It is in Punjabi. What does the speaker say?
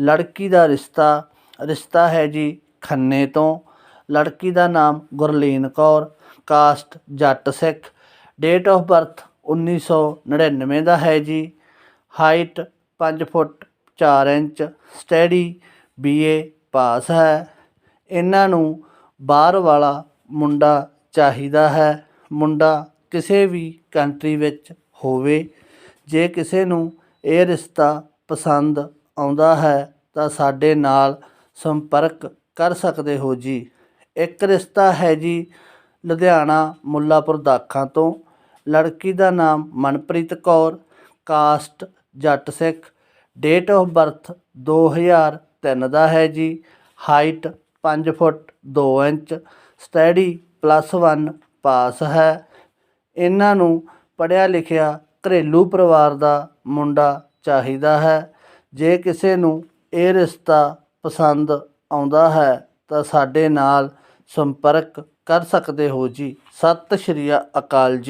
ਲੜਕੀ ਦਾ ਰਿਸ਼ਤਾ ਰਿਸ਼ਤਾ ਹੈ ਜੀ ਖੰਨੇ ਤੋਂ। ਲੜਕੀ ਦਾ ਨਾਮ Gurleen Kaur, caste Jatt Sikh. Date of birth 1999 ਦਾ ਹੈ ਜੀ। Height 5 foot 4 inch study BA pass ਹੈ। ਇਹਨਾਂ ਨੂੰ ਬਾਹਰ ਵਾਲਾ ਮੁੰਡਾ ਚਾਹੀਦਾ ਹੈ। ਮੁੰਡਾ ਕਿਸੇ ਵੀ ਕੰਟਰੀ ਵਿੱਚ ਹੋਵੇ, ਜੇ ਕਿਸੇ ਨੂੰ ਇਹ ਰਿਸ਼ਤਾ ਪਸੰਦ ਆਉਂਦਾ ਹੈ ਤਾਂ ਸਾਡੇ ਨਾਲ ਸੰਪਰਕ ਕਰ ਸਕਦੇ ਹੋ ਜੀ। ਇੱਕ ਰਿਸ਼ਤਾ ਹੈ ਜੀ ਲੁਧਿਆਣਾ ਮੁੱਲਾਪੁਰ ਦਾਖਾਂ ਤੋਂ। ਲੜਕੀ ਦਾ ਨਾਮ Manpreet Kaur, caste Jatt Sikh. Date of birth 2003 ਦਾ ਹੈ ਜੀ। Height 5 foot 2 inch. Study plus 1 pass ਹੈ। ਇਹਨਾਂ ਨੂੰ ਪੜ੍ਹਿਆ ਲਿਖਿਆ ਘਰੇਲੂ ਪਰਿਵਾਰ ਦਾ ਮੁੰਡਾ ਚਾਹੀਦਾ ਹੈ। ਜੇ ਕਿਸੇ ਨੂੰ ਇਹ ਰਿਸ਼ਤਾ ਪਸੰਦ ਆਉਂਦਾ ਹੈ ਤਾਂ ਸਾਡੇ ਨਾਲ ਸੰਪਰਕ ਕਰ ਸਕਦੇ ਹੋ ਜੀ। ਸਤਿ ਸ਼੍ਰੀ ਅਕਾਲ ਜੀ।